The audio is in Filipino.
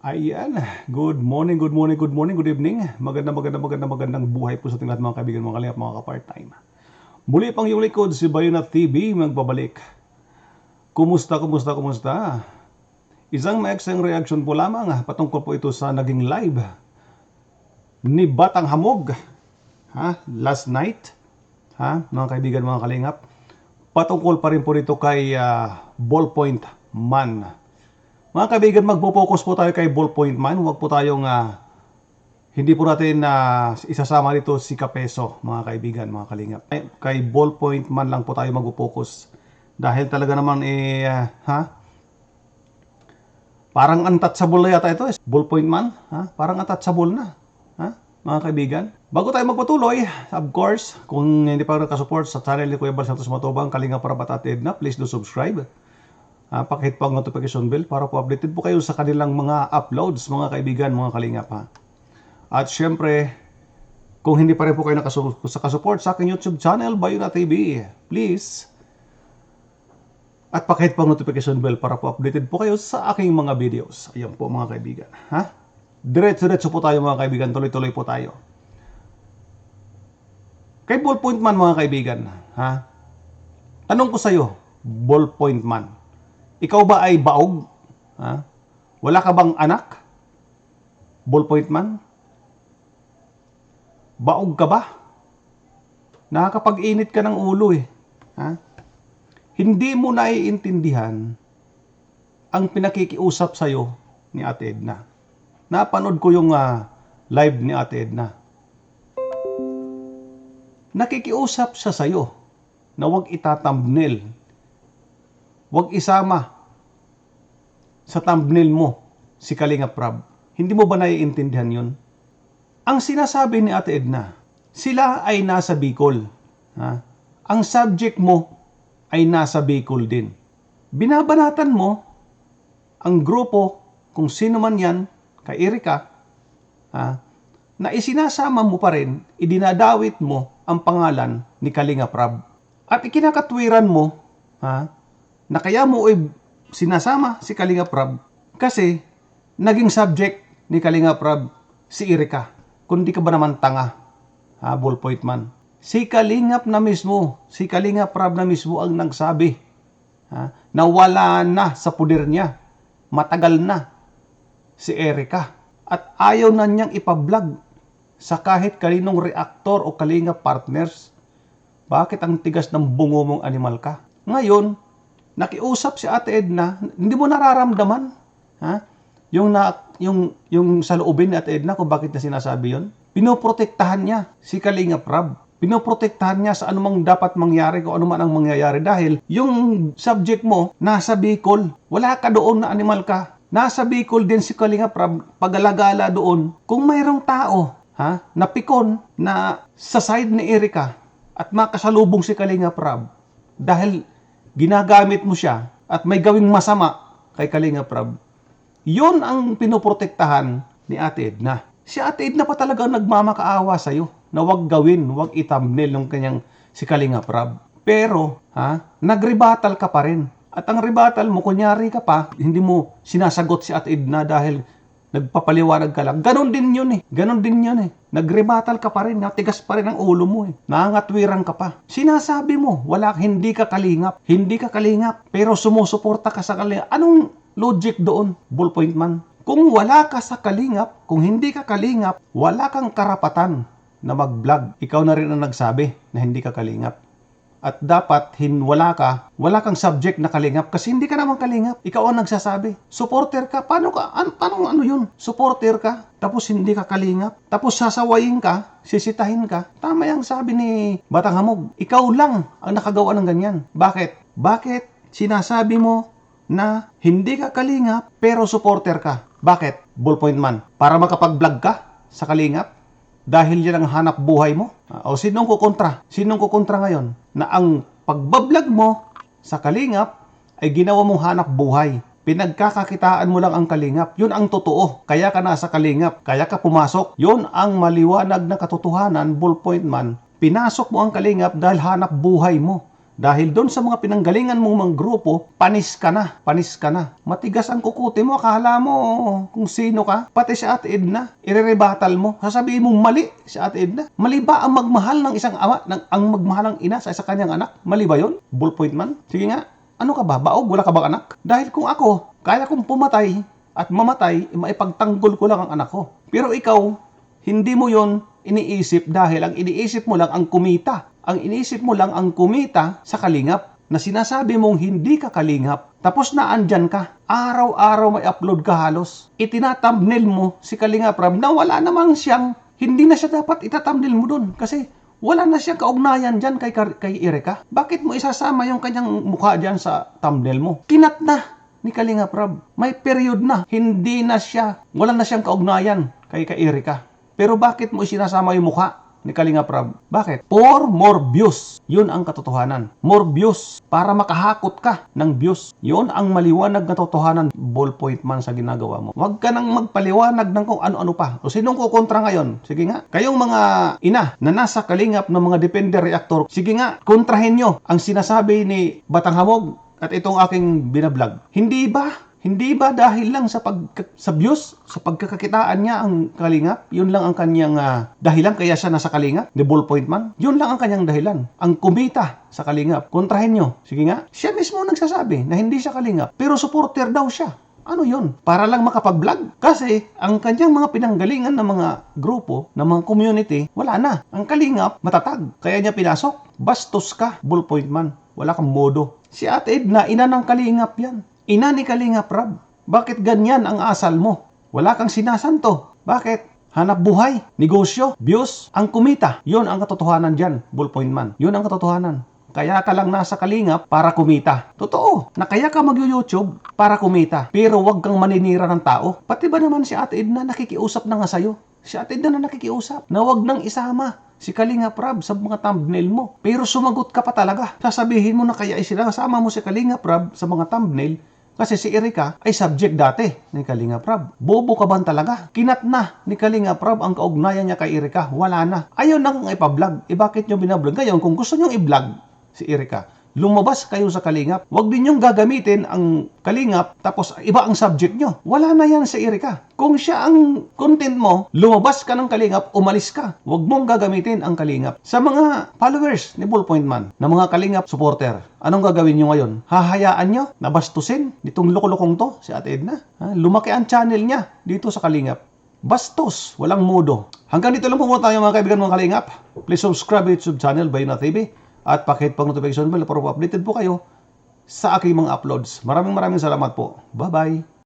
Ayan, good morning, good morning, good morning, good evening. Maganda, maganda, maganda, magandang buhay po sa ating lahat mga kaibigan, mga kalingap, mga ka-part-time. Muli pang yung likod, si Bayonat TV, magbabalik. Kumusta, kumusta, kumusta? Isang maikseng reaction po lamang patungkol po ito sa naging live ni Batang Hamog ha, last night. Ha, mga kaibigan, mga kalingap. Patungkol pa rin po rito kay ah, Ballpoint Man. Mga kaibigan, magpo-focus po tayo kay Ballpoint Man. Huwag po tayong ah, hindi po natin na isasama dito si Kapeso, mga kaibigan, mga kalingap. Kay, Ballpoint Man lang po tayo mag-focus. Dahil talaga naman eh, ah, ha? Parang untouchable na yata ito eh. Ballpoint Man, ha? Parang untouchable na. Ha? Mga kaibigan. Bago tayo magpatuloy, of course, kung hindi pa nakasupport sa channel ni Kuya Bal Santos Matubang, Kalinga para Batatid na, please do subscribe. Uh, pakihit po ang notification bell para po updated po kayo sa kanilang mga uploads, mga kaibigan, mga kalingap ha. At syempre, kung hindi pa rin po kayo nakasupport sa aking YouTube channel, Bayuna TV, please, at pakihit po ang notification bell para po updated po kayo sa aking mga videos. Ayan po mga kaibigan. Ha? Diretso-diretso po tayo mga kaibigan. Tuloy-tuloy po tayo. Kay ballpoint man mga kaibigan. Ha? Tanong ko sa iyo, ballpoint man. Ikaw ba ay baog? Ha? Wala ka bang anak? Ballpoint man? Baog ka ba? Nakakapag-init ka ng ulo eh. Ha? Hindi mo naiintindihan ang pinakikiusap sa'yo ni Ate Edna. Napanood ko yung ah, live ni Ate Edna. Nakikiusap siya sa'yo na huwag itatambnil. Huwag isama sa thumbnail mo si Kalinga Prab. Hindi mo ba naiintindihan yun? Ang sinasabi ni Ate Edna, sila ay nasa Bicol. Ha? Ang subject mo ay nasa Bicol din. Binabanatan mo ang grupo, kung sino man yan, kay Erika, ha, na isinasama mo pa rin, idinadawit mo ang pangalan ni Kalinga Prab. At ikinakatwiran mo, ha, na kaya mo ay sinasama si Kalinga Prab kasi naging subject ni Kalinga Prab si Erika. Kundi ka ba naman tanga, ha, ballpoint man. Si Kalingap na mismo, si Kalinga Prab na mismo ang nagsabi ha, na wala na sa puder niya. Matagal na si Erika. At ayaw na niyang ipablog sa kahit kaninong reaktor o Kalinga partners. Bakit ang tigas ng bungo mong animal ka? Ngayon, nakiusap si Ate Edna, hindi mo nararamdaman ha? Yung na yung yung sa loobin ni Ate Edna kung bakit niya sinasabi 'yon. Pinoprotektahan niya si Kalinga Prab pinoprotektahan niya sa anumang dapat mangyari kung anuman ang mangyayari dahil yung subject mo nasa Bicol. Wala ka doon na animal ka. Nasa Bicol din si Kalinga Prab pagalagala doon. Kung mayroong tao ha, na pikon na sa side ni Erika at makasalubong si Kalinga Prab dahil ginagamit mo siya at may gawing masama kay Kalinga Prab, yun ang pinoprotektahan ni Ate Edna. Si Ate Edna pa talaga nagmamakaawa sa'yo na wag gawin, wag i-thumbnail yung kanyang si Kalinga Prab. Pero, ha, nagrebattle ka pa rin. At ang rebuttal mo, kunyari ka pa, hindi mo sinasagot si Ate Edna dahil nagpapaliwanag ka lang. Ganon din yun eh. Ganon din yun eh. Nagrebattle ka pa rin. Natigas pa rin ang ulo mo eh. Nangangatwiran ka pa. Sinasabi mo, wala, hindi ka kalingap. Hindi ka kalingap. Pero sumusuporta ka sa kalingap. Anong logic doon, ballpoint man? Kung wala ka sa kalingap, kung hindi ka kalingap, wala kang karapatan na mag-vlog. Ikaw na rin ang nagsabi na hindi ka kalingap. At dapat hin wala ka, wala kang subject na kalingap kasi hindi ka naman kalingap. Ikaw ang nagsasabi. Supporter ka. Paano ka? An paano ano yun? Supporter ka. Tapos hindi ka kalingap. Tapos sasawayin ka, sisitahin ka. Tama yung sabi ni Batang Hamog. Ikaw lang ang nakagawa ng ganyan. Bakit? Bakit sinasabi mo na hindi ka kalingap pero supporter ka? Bakit? Ballpoint man. Para makapag-vlog ka sa kalingap? Dahil yan ang hanap buhay mo? O sinong kukontra? Sinong kukontra ngayon? Na ang pagbablog mo sa kalingap ay ginawa mong hanap buhay. Pinagkakakitaan mo lang ang kalingap. Yun ang totoo. Kaya ka nasa kalingap. Kaya ka pumasok. Yun ang maliwanag na katotohanan, ballpoint man. Pinasok mo ang kalingap dahil hanap buhay mo. Dahil doon sa mga pinanggalingan mong mga grupo, panis ka na, panis ka na. Matigas ang kukuti mo, akala mo kung sino ka. Pati si Ate Edna, irerebatal mo. Sasabihin mo mali si Ate Edna. Mali ba ang magmahal ng isang ama, ng, ang magmahal ng ina sa isa kanyang anak? Mali ba yun? Ballpoint man? Sige nga, ano ka ba? Baog? Wala ka bang anak? Dahil kung ako, kaya kong pumatay at mamatay, maipagtanggol ko lang ang anak ko. Pero ikaw, hindi mo yon iniisip dahil ang iniisip mo lang ang kumita. Ang iniisip mo lang ang kumita sa kalingap na sinasabi mong hindi ka kalingap. Tapos na andyan ka. Araw-araw may upload ka halos. Itinathumbnail mo si Kalingap Rab na wala namang siyang, hindi na siya dapat itathumbnail mo dun. Kasi wala na siyang kaugnayan dyan kay, kay Erika. Bakit mo isasama yung kanyang mukha dyan sa thumbnail mo? Kinat na ni Kalinga Prab. May period na. Hindi na siya, wala na siyang kaugnayan kay kay Erika. Pero bakit mo sinasama yung mukha ni Kalinga Prab? Bakit? For more views. Yun ang katotohanan. More views. Para makahakot ka ng views. Yun ang maliwanag na totohanan. Ballpoint man sa ginagawa mo. Huwag ka nang magpaliwanag ng kung ano-ano pa. O sinong kukontra ngayon? Sige nga. Kayong mga ina na nasa kalingap ng mga depender reactor, sige nga, kontrahin nyo ang sinasabi ni Batang Hamog at itong aking binablog. Hindi ba hindi ba dahil lang sa pag sa views, sa pagkakakitaan niya ang kalingap? Yun lang ang kanyang ah, dahilan kaya siya nasa kalingap, ni ballpoint man. Yun lang ang kanyang dahilan. Ang kumita sa kalingap. Kontrahin nyo. Sige nga. Siya mismo nagsasabi na hindi siya kalingap. Pero supporter daw siya. Ano yun? Para lang makapag-vlog. Kasi ang kanyang mga pinanggalingan ng mga grupo, ng mga community, wala na. Ang kalingap, matatag. Kaya niya pinasok. Bastos ka, ballpoint man. Wala kang modo. Si Ate Edna, ina ng kalingap yan. Ina ni Kalingap Rab. Bakit ganyan ang asal mo? Wala kang sinasanto. Bakit? Hanap buhay, negosyo, views, ang kumita. Yun ang katotohanan dyan, ballpoint man. Yun ang katotohanan. Kaya ka lang nasa kalingap para kumita. Totoo, na kaya ka mag-YouTube para kumita. Pero wag kang maninira ng tao. Pati ba naman si Ate Edna nakikiusap na nga sa'yo? Si Ate Edna na nakikiusap na wag nang isama si Kalinga Prab sa mga thumbnail mo. Pero sumagot ka pa talaga. Sasabihin mo na kaya isinasama mo si Kalinga Prab sa mga thumbnail kasi si Erika ay subject dati ni Kalinga Prab. Bobo ka ba talaga? Kinat na ni Kalinga Prab ang kaugnayan niya kay Erika. Wala na. Ayaw nang ipa-vlog. E bakit nyo binablog? Ngayon, kung gusto nyo i-vlog si Erika, lumabas kayo sa Kalingap. Huwag din yung gagamitin ang Kalingap tapos iba ang subject nyo. Wala na yan si Erika. Kung siya ang content mo, lumabas ka ng Kalingap, umalis ka. Huwag mong gagamitin ang Kalingap. Sa mga followers ni Ballpoint Man, na mga Kalingap supporter, anong gagawin nyo ngayon? Hahayaan nyo na bastusin nitong loko-lokong to, si Ate Edna? Ha? Lumaki ang channel niya dito sa Kalingap. Bastos, walang modo. Hanggang dito lang po muna tayo mga kaibigan mga Kalingap. Please subscribe YouTube channel Bayuna TV at pakihit pang notification bell para updated po kayo sa aking mga uploads. Maraming maraming salamat po. Bye-bye!